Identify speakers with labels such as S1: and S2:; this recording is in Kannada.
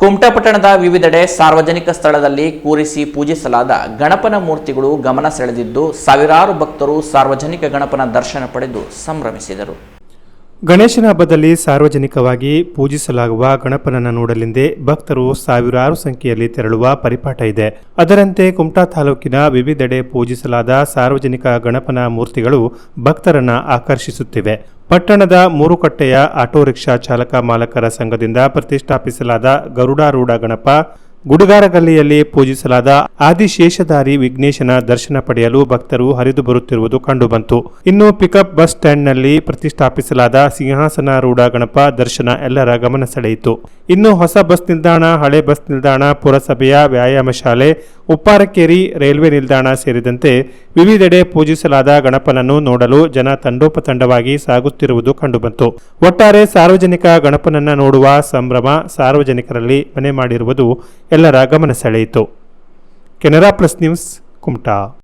S1: ಕುಮಟಾ ಪಟ್ಟಣದ ವಿವಿಧೆಡೆ ಸಾರ್ವಜನಿಕ ಸ್ಥಳದಲ್ಲಿ ಕೂರಿಸಿ ಪೂಜಿಸಲಾದ ಗಣಪನ ಮೂರ್ತಿಗಳು ಗಮನ ಸೆಳೆದಿದ್ದು ಸಾವಿರಾರು ಭಕ್ತರು ಸಾರ್ವಜನಿಕ ಗಣಪನ ದರ್ಶನ ಪಡೆದು ಸಂಭ್ರಮಿಸಿದರು.
S2: ಗಣೇಶನ ಹಬ್ಬದಲ್ಲಿ ಸಾರ್ವಜನಿಕವಾಗಿ ಪೂಜಿಸಲಾಗುವ ಗಣಪನನ್ನು ನೋಡಲೆಂದೇ ಭಕ್ತರು ಸಾವಿರಾರು ಸಂಖ್ಯೆಯಲ್ಲಿ ತೆರಳುವ ಪರಿಪಾಠ ಇದೆ. ಅದರಂತೆ ಕುಮಟಾ ತಾಲೂಕಿನ ವಿವಿಧೆಡೆ ಪೂಜಿಸಲಾದ ಸಾರ್ವಜನಿಕ ಗಣಪನ ಮೂರ್ತಿಗಳು ಭಕ್ತರನ್ನ ಆಕರ್ಷಿಸುತ್ತಿವೆ. ಪಟ್ಟಣದ ಮೂರುಕಟ್ಟೆಯ ಆಟೋ ರಿಕ್ಷಾ ಚಾಲಕ ಮಾಲಕರ ಸಂಘದಿಂದ ಪ್ರತಿಷ್ಠಾಪಿಸಲಾದ ಗರುಡಾರೂಢ ಗಣಪ ಗುಡುಗಾರಗಲ್ಲಿಯಲ್ಲಿ ಪೂಜಿಸಲಾದ ಆದಿಶೇಷಧಾರಿ ವಿಘ್ನೇಶನ ದರ್ಶನ ಪಡೆಯಲು ಭಕ್ತರು ಹರಿದು ಬರುತ್ತಿರುವುದು ಕಂಡುಬಂತು. ಇನ್ನು ಪಿಕಪ್ ಬಸ್ ಸ್ಟ್ಯಾಂಡ್ನಲ್ಲಿ ಪ್ರತಿಷ್ಠಾಪಿಸಲಾದ ಸಿಂಹಾಸನಾರೂಢ ಗಣಪ ದರ್ಶನ ಎಲ್ಲರ ಗಮನ ಸೆಳೆಯಿತು. ಇನ್ನು ಹೊಸ ಬಸ್ ನಿಲ್ದಾಣ, ಹಳೆ ಬಸ್ ನಿಲ್ದಾಣ, ಪುರಸಭೆಯ ವ್ಯಾಯಾಮ ಶಾಲೆ, ಉಪ್ಪಾರಕೇರಿ ರೈಲ್ವೆ ನಿಲ್ದಾಣ ಸೇರಿದಂತೆ ವಿವಿಧೆಡೆ ಪೂಜಿಸಲಾದ ಗಣಪನನ್ನು ನೋಡಲು ಜನ ತಂಡೋಪತಂಡವಾಗಿ ಸಾಗುತ್ತಿರುವುದು ಕಂಡುಬಂತು. ಒಟ್ಟಾರೆ ಸಾರ್ವಜನಿಕ ಗಣಪನನ್ನ ನೋಡುವ ಸಂಭ್ರಮ ಸಾರ್ವಜನಿಕರಲ್ಲಿ ಮನೆ ಮಾಡಿರುವುದು ಎಲ್ಲರ ಗಮನ ಸೆಳೆಯಿತು. Canara plus news Kumta.